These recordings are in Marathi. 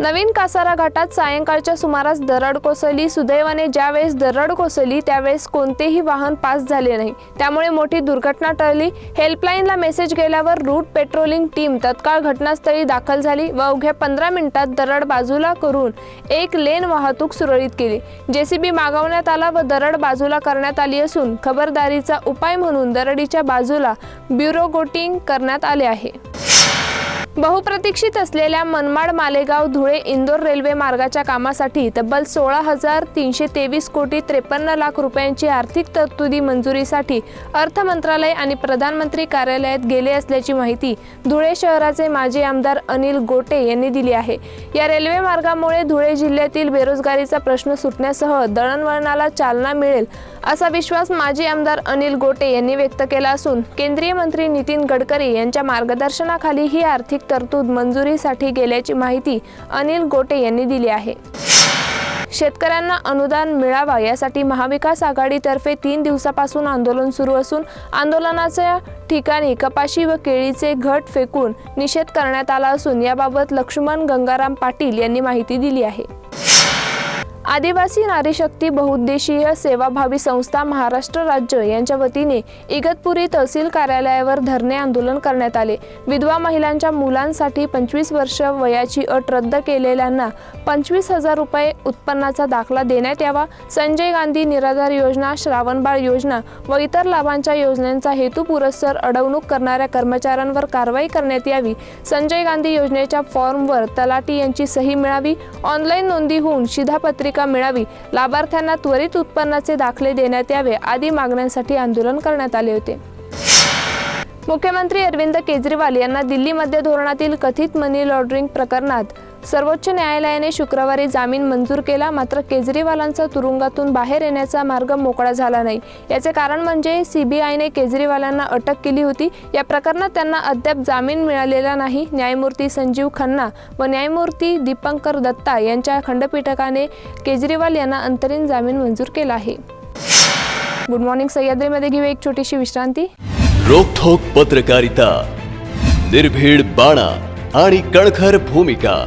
नवीन कासारा घाटात सायंकाळच्या सुमारास दरड कोसळली. सुदैवाने ज्यावेळेस दरड कोसळली त्यावेळेस कोणतेही वाहन पास झाले नाही. त्यामुळे मोठी दुर्घटना टळली. हेल्पलाईनला मेसेज गेल्यावर रूट पेट्रोलिंग टीम तत्काळ घटनास्थळी दाखल झाली व अवघ्या पंधरा मिनिटात दरड बाजूला करून एक लेन वाहतूक सुरळीत केली. जेसीबी मागवण्यात आला व दरड बाजूला करण्यात आली असून खबरदारीचा उपाय म्हणून दरडीच्या बाजूला ब्युरोगोटिंग करण्यात आले आहे. बहुप्रतीक्षित असलेल्या मनमाड मालेगाव धुळे इंदोर रेल्वे मार्गाच्या कामासाठी तब्बल सोळा हजार तीनशे तेवीस कोटी त्रेपन्न लाख रुपयांची आर्थिक तरतुदी मंजुरीसाठी अर्थ मंत्रालय आणि प्रधानमंत्री कार्यालयात गेले असल्याची माहिती धुळे शहराचे माजी आमदार अनिल गोटे यांनी दिली आहे. या रेल्वे मार्गामुळे धुळे जिल्ह्यातील बेरोजगारीचा प्रश्न सुटण्यासह दळणवळणाला चालना मिळेल असा विश्वास माजी आमदार अनिल गोटे यांनी व्यक्त केला असून केंद्रीय मंत्री नितीन गडकरी यांच्या मार्गदर्शनाखाली ही आर्थिक तरतूद मंजुरीसाठी गेल्याची माहिती अनिल गोटे यांनी दिली आहे. शेतकऱ्यांना अनुदान मिळावा यासाठी महाविकास आघाडीतर्फे तीन दिवसापासून आंदोलन सुरू असून आंदोलनाच्या ठिकाणी कपाशी व केळीचे घट फेकून निषेध करण्यात आला असून याबाबत लक्ष्मण गंगाराम पाटील यांनी माहिती दिली आहे. आदिवासी नारीशक्ती बहुउद्देशीय सेवाभावी संस्था महाराष्ट्र राज्य यांच्या वतीने इगतपुरी तहसील कार्यालयावर धरणे आंदोलन करण्यात आले. विधवा महिलांच्या मुलांसाठी पंचवीस वर्ष वयाची अट रद्द केलेल्यांना पंचवीस हजार रुपये उत्पन्नाचा दाखला देण्यात यावा. संजय गांधी निराधार योजना श्रावणबाळ योजना व इतर लाभांच्या योजनांचा हेतू पुरस्सर अडवणूक करणाऱ्या कर्मचाऱ्यांवर कारवाई करण्यात यावी. संजय गांधी योजनेच्या फॉर्मवर तलाटी यांची सही मिळावी. ऑनलाईन नोंदी होऊन शिधापत्रिका मिळावी. लाभार्थ्यांना त्वरित उत्पन्नाचे दाखले देण्यात यावे आदी मागण्यांसाठी आंदोलन करण्यात आले होते. मुख्यमंत्री अरविंद केजरीवाल यांना दिल्लीमध्ये धोरणातील कथित मनी लॉन्ड्रिंग प्रकरणात सर्वोच्च न्यायालयाने शुक्रवारी जामीन मंजूर केला मात्र केजरीवालांचा तुरुंगातून बाहेर येण्याचा मार्ग मोकळा झाला नाही. याचे कारण म्हणजे सीबीआयने केजरीवालांना अटक केली होती. या प्रकरणात त्यांना अद्याप जामीन मिळालेला नाही. न्यायमूर्ती संजीव खन्ना व न्यायमूर्ती दीपंकर दत्ता यांच्या खंडपीठकाने केजरीवाल यांना अंतरिम जामीन मंजूर केला आहे. गुड मॉर्निंग सह्याद्रीमध्ये घेऊ एक छोटीशी विश्रांती. रोखोक पत्रकारिता निर्भीड बाणा आणि कणखर भूमिका.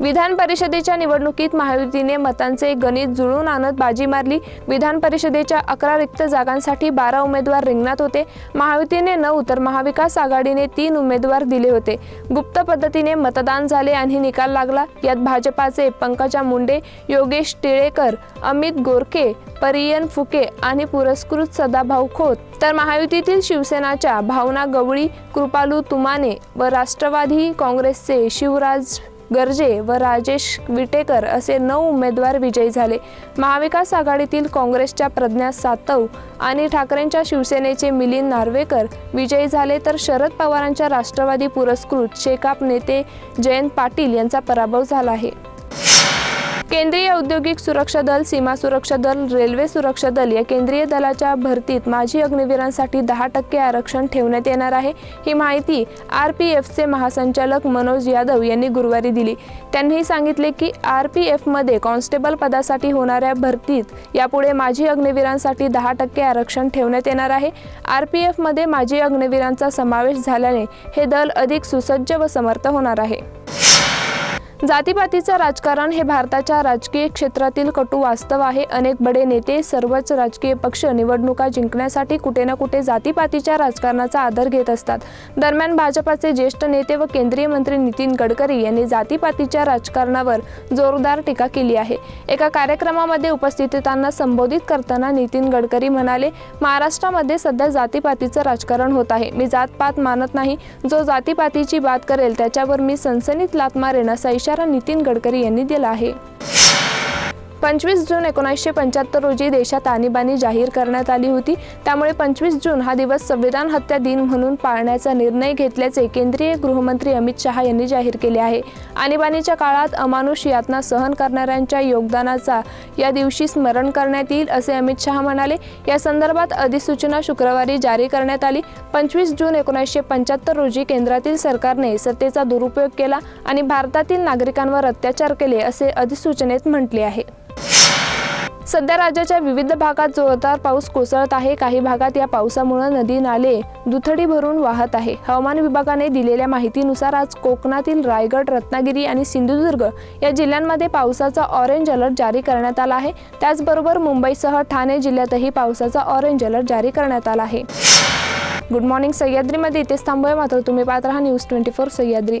विधान परिषदेच्या निवडणुकीत महायुतीने मतांचे गणित जुळून आणत बाजी मारली. विधान परिषदेच्या अकरा रिक्त जागांसाठी बारा उमेदवार रिंगणात होते. महायुतीने नऊ तर महाविकास आघाडीने तीन उमेदवार दिले होते. गुप्त पद्धतीने मतदान झाले आणि निकाल लागला. यात भाजपाचे पंकजा मुंडे योगेश टिळेकर अमित गोरखे परियन फुके आणि पुरस्कृत सदाभाऊ खोत. तर महायुतीतील शिवसेनाच्या भावना गवळी कृपालू तुमाने व राष्ट्रवादी काँग्रेसचे शिवराज गर्जे व राजेश विटेकर असे नऊ उमेदवार विजयी झाले. महाविकास आघाडीतील काँग्रेसच्या प्रज्ञा सातव आणि ठाकरेंच्या शिवसेनेचे मिलिंद नार्वेकर विजयी झाले तर शरद पवारांच्या राष्ट्रवादी पुरस्कृत शेकाप नेते जयंत पाटील यांचा पराभव झाला आहे. केंद्रीय औद्योगिक सुरक्षा दल सीमा सुरक्षा दल रेल्वे सुरक्षा दल या केंद्रीय दलाच्या भरतीत माजी अग्निवीरांसाठी दहा टक्के आरक्षण ठेवण्यात येणार आहे. ही माहिती आर पी एफचे महासंचालक मनोज यादव यांनी गुरुवारी दिली. त्यांनी सांगितले की आर पी एफमध्ये कॉन्स्टेबल पदासाठी होणाऱ्या भरतीत यापुढे माजी अग्निवीरांसाठी दहा टक्के आरक्षण ठेवण्यात येणार आहे. आर पी एफमध्ये माजी अग्निवीरांचा समावेश झाल्याने हे दल अधिक सुसज्ज व समर्थ होणार आहे. जातीपातीचं राजकारण हे भारताच्या राजकीय क्षेत्रातील कटू वास्तव आहे. अनेक बडे नेते सर्वच राजकीय पक्ष निवडणुका जिंकण्यासाठी कुठे ना कुठे जातीपातीच्या राजकारणाचा आदर घेत असतात. दरम्यान भाजपाचे ज्येष्ठ नेते व केंद्रीय मंत्री नितीन गडकरी यांनी जातीपातीच्या राजकारणावर जोरदार टीका केली आहे. एका कार्यक्रमामध्ये उपस्थितांना संबोधित करताना नितीन गडकरी म्हणाले महाराष्ट्रामध्ये सध्या जातीपातीचं राजकारण होत आहे. मी जातपात मानत नाही. जो जातीपातीची बात करेल त्याच्यावर मी सनसनीत लात मारेन असा इशारा नितीन गडकरी यांनी दिला आहे. पंचवीस जून एकोणीसशे पंच्याहत्तर रोजी देशात आणीबाणी जाहीर करण्यात आली होती. त्यामुळे पंचवीस जून हा दिवस संविधान हत्या दिन म्हणून पाळण्याचा निर्णय घेतल्याचे केंद्रीय गृहमंत्री अमित शहा यांनी जाहीर केले आहे. आणीबाणीच्या काळात अमानुष यातना सहन करणाऱ्यांच्या योगदानाचा या दिवशी स्मरण करण्यात येईल असे अमित शहा म्हणाले. या संदर्भात अधिसूचना शुक्रवारी जारी करण्यात आली. पंचवीस जून एकोणीसशे पंच्याहत्तर रोजी केंद्रातील सरकारने सत्तेचा दुरुपयोग केला आणि भारतातील नागरिकांवर अत्याचार केले असे अधिसूचनेत म्हटले आहे. सध्या राज्याच्या विविध भागात जोरदार पाऊस कोसळत आहे. काही भागात या पावसामुळे नदी नाले दुथडी भरून वाहत आहे. हवामान विभागाने दिलेल्या माहितीनुसार आज कोकणातील रायगड रत्नागिरी आणि सिंधुदुर्ग या जिल्ह्यांमध्ये पावसाचा ऑरेंज अलर्ट जारी करण्यात आला आहे. त्याचबरोबर मुंबईसह ठाणे जिल्ह्यातही पावसाचा ऑरेंज अलर्ट जारी करण्यात आला आहे. गुड मॉर्निंग सह्याद्रीमध्ये इथेच थांबूया. मात्र तुम्ही पाहत राहा न्यूज ट्वेंटी फोर सह्याद्री.